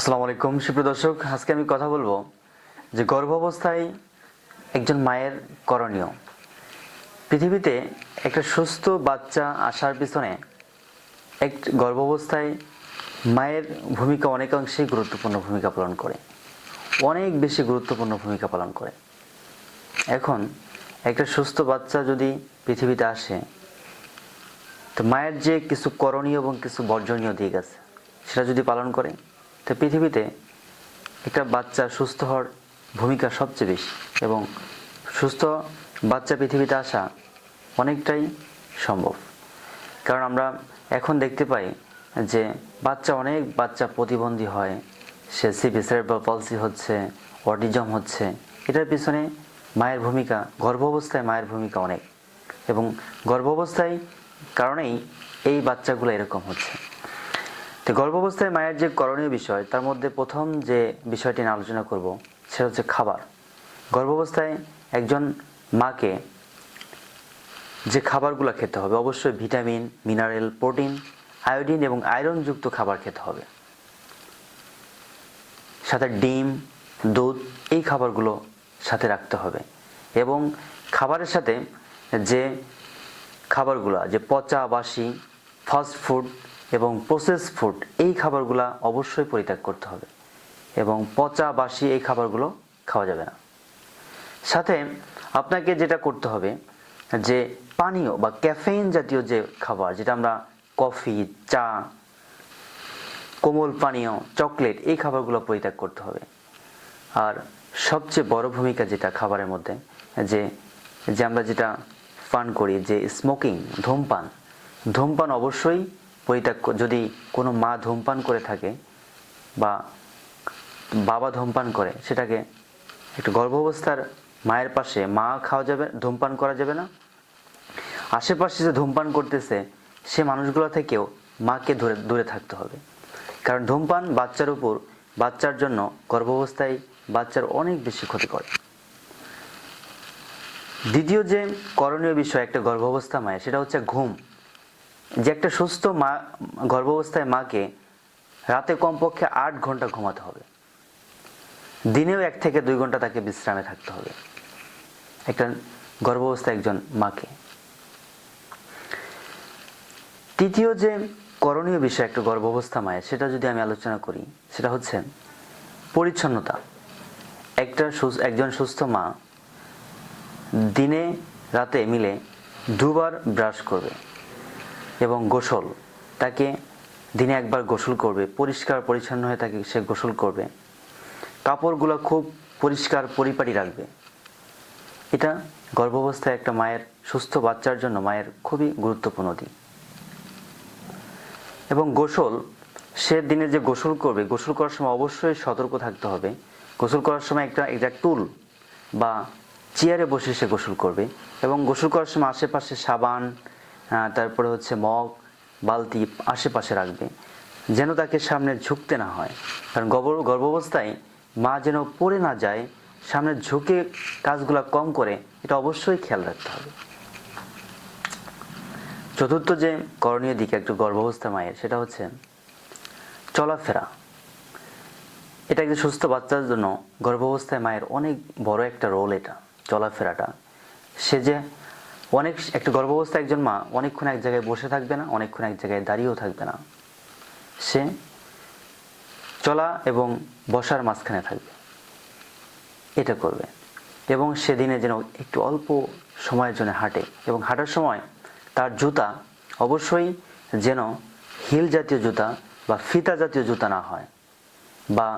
আসসালামু আলাইকুম। সুপ্রিয় দর্শক, আজকে আমি কথা বলব যে গর্ভাবস্থায় একজন মায়ের করণীয়। পৃথিবীতে একটা সুস্থ বাচ্চা আসার পিছনে এক গর্ভাবস্থায় মায়ের ভূমিকা অনেকাংশেই গুরুত্বপূর্ণ ভূমিকা পালন করে। অনেক বেশি গুরুত্বপূর্ণ ভূমিকা পালন করে। এখন একটা সুস্থ বাচ্চা যদি পৃথিবীতে আসে, তো মায়ের যে কিছু করণীয় এবং কিছু বর্জনীয় দিক আছে, সেটা যদি পালন করে তো পৃথিবীতে একটা বাচ্চা সুস্থ হওয়ার ভূমিকা সবচেয়ে বেশি এবং সুস্থ বাচ্চা পৃথিবীতে আসা অনেকটাই সম্ভব। কারণ আমরা এখন দেখতে পাই যে বাচ্চা অনেক বাচ্চা প্রতিবন্ধী হয়, সে সিপি সেরেব্রাল পলসি হচ্ছে অটিজম হচ্ছে, এটার পিছনে মায়ের ভূমিকা, গর্ভাবস্থায় মায়ের ভূমিকা অনেক এবং গর্ভাবস্থায় কারণেই এই বাচ্চাগুলো এরকম হচ্ছে। তো গর্ভাবস্থায় মায়ের যে করণীয় বিষয়, তার মধ্যে প্রথম যে বিষয়টি নিয়ে আলোচনা করব, সেটা হচ্ছে খাবার। গর্ভাবস্থায় একজন মাকে যে খাবারগুলো খেতে হবে, অবশ্যই ভিটামিন, মিনারেল, প্রোটিন, আয়োডিন এবং আয়রনযুক্ত খাবার খেতে হবে। সাথে ডিম, দুধ, এই খাবারগুলো সাথে রাখতে হবে। এবং খাবারের সাথে যে খাবারগুলো, যে পচা, বাসি ফাস্ট ফুড এবং প্রসেস ফুড এই খাবারগুলো অবশ্যই পরিত্যাগ করতে হবে। এবং পচা, বাসি এই খাবারগুলো খাওয়া যাবে না। সাথে আপনাকে যেটা করতে হবে, যে পানীয় বা ক্যাফেইন জাতীয় যে খাবার, যেটা আমরা কফি চা, কোমল পানীয় চকলেট এই খাবারগুলো পরিত্যাগ করতে হবে। আর সবচেয়ে বড় ভূমিকা যেটা খাবারের মধ্যে, যে যে আমরা যেটা পান করি, যে স্মোকিং ধূমপান ধূমপান অবশ্যই পরিত্যাগ যদি কোনো মা ধূমপান করে থাকে বা বাবা ধূমপান করে, সেটাকে একটু গর্ভাবস্থার মায়ের পাশে, মা খাওয়া যাবে, ধূমপান করা যাবে না। আশেপাশে যে ধূমপান করতেছে, সে মানুষগুলো থেকেও মাকে ধরে, দূরে থাকতে হবে। কারণ ধূমপান বাচ্চার উপর, বাচ্চার জন্য গর্ভাবস্থায় বাচ্চার অনেক বেশি ক্ষতি করে। দ্বিতীয় যে করণীয় বিষয় একটা গর্ভাবস্থা মায়ের, সেটা হচ্ছে ঘুম। যে একটা সুস্থ মা, গর্ভাবস্থায় মাকে রাতে কমপক্ষে আট ঘণ্টা ঘুমাতে হবে। দিনেও এক থেকে দুই ঘণ্টা তাকে বিশ্রামে থাকতে হবে। একটা গর্ভাবস্থা একজন মাকে। তৃতীয় যে করণীয় বিষয় একটা গর্ভাবস্থা মায়ের, সেটা যদি আমি আলোচনা করি, সেটা হচ্ছে পরিচ্ছন্নতা। একটা একজন সুস্থ মা দিনে রাতে মিলে দুবার ব্রাশ করবে। এবং গোসল। তাকে দিনে একবার গোসল করবে, পরিষ্কার পরিচ্ছন্ন হয়ে তাকে সে গোসল করবে। কাপড়গুলো খুব পরিষ্কার পরিপাটি রাখবে। এটা গর্ভাবস্থায় একটা মায়ের সুস্থ বাচ্চার জন্য মায়ের খুবই গুরুত্বপূর্ণ দিক। এবং গোসল, সে দিনে যে গোসল করবে, গোসল করার সময় অবশ্যই সতর্ক থাকতে হবে। গোসল করার সময় একটা একটা টুল বা চেয়ারে বসে সে গোসল করবে। এবং গোসল করার সময় আশেপাশে সাবান তারপরে হচ্ছে মগ, বালতি আশেপাশে রাখবে। যেন তাকে সামনে ঝুঁকতে না হয়। কারণ গর্ভ- গর্ভাবস্থায় মা যেন পড়ে না যায়, সামনে ঝুঁকে কাজগুলো কম করে, এটা অবশ্যই খেয়াল রাখতে হবে। চতুর্থ যে করণীয় দিকে একটু গর্ভাবস্থা মায়ের, সেটা হচ্ছে চলাফেরা। এটা একজন সুস্থ বাচ্চার জন্য গর্ভাবস্থায় মায়ের অনেক বড় একটা রোল এটা, চলাফেরাটা। সে যে অনেক একটা গর্ভাবস্থায় একজন মা অনেকক্ষণ এক জায়গায় বসে থাকবে না, অনেকক্ষণ এক জায়গায় দাঁড়িয়েও থাকবে না। সে চলা এবং বসার মাঝখানে থাকবে। এটা করবে এবং সেদিনে যেন একটু অল্প সময়ের জন্য হাঁটে এবং হাঁটার সময় তার জুতা অবশ্যই যেন হিল জাতীয় জুতা বা ফিতা জাতীয় জুতা না হয় বা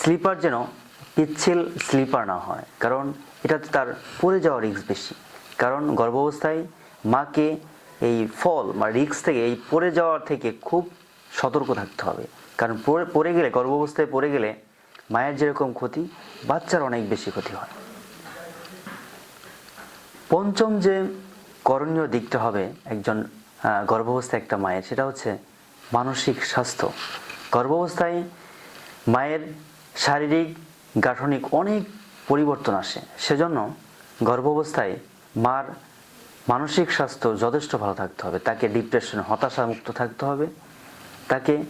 স্লিপার যেন পিচ্ছিল স্লিপার না হয়, কারণ এটাতে তার পড়ে যাওয়ার রিস্ক বেশি। কারণ গর্ভাবস্থায় মাকে এই ফল বা রিস্ক থেকে, এই পড়ে যাওয়ার থেকে খুব সতর্ক থাকতে হবে। কারণ পড়ে পড়ে গেলে, গর্ভাবস্থায় পড়ে গেলে মায়ের যেরকম ক্ষতি, বাচ্চার অনেক বেশি ক্ষতি হয়। পঞ্চম যে করণীয় দিকটা হবে একজন গর্ভাবস্থায় একটা মায়ের, সেটা হচ্ছে মানসিক স্বাস্থ্য। গর্ভাবস্থায় মায়ের শারীরিক, গাঠনিক অনেক পরিবর্তন আসে। সেজন্য গর্ভাবস্থায় মার মানসিক স্বাস্থ্য যথেষ্ট ভালো থাকতে হবে। তাকে ডিপ্রেশন হতাশা মুক্ত থাকতে হবে। তাকে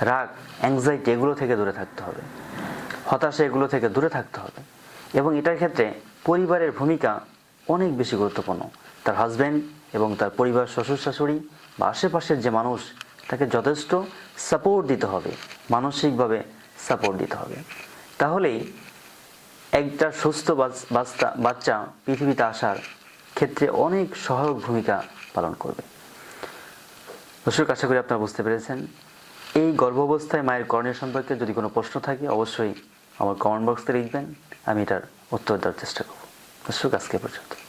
রাগ অ্যাংজাইটি এগুলো থেকে দূরে থাকতে হবে। হতাশা এগুলো থেকে দূরে থাকতে হবে। এবং এটার ক্ষেত্রে পরিবারের ভূমিকা অনেক বেশি গুরুত্বপূর্ণ। তার হাজব্যান্ড এবং তার পরিবার, শ্বশুর, শাশুড়ি বা আশেপাশের যে মানুষ, তাকে যথেষ্ট সাপোর্ট দিতে হবে। মানসিকভাবে সাপোর্ট দিতে হবে। তাহলেই একটা সুস্থ বাচ্চা বাচ্চা পৃথিবীতে আসার ক্ষেত্রে অনেক সহায়ক ভূমিকা পালন করবে। দর্শক, আশা করি আপনারা বুঝতে পেরেছেন। এই গর্ভাবস্থায় মায়ের করণীয় সম্পর্কে যদি কোনো প্রশ্ন থাকে, অবশ্যই আমার কমেন্ট বক্সে লিখবেন। আমি এটার উত্তর দেওয়ার চেষ্টা করব। দর্শক, আজকে পর্যন্ত।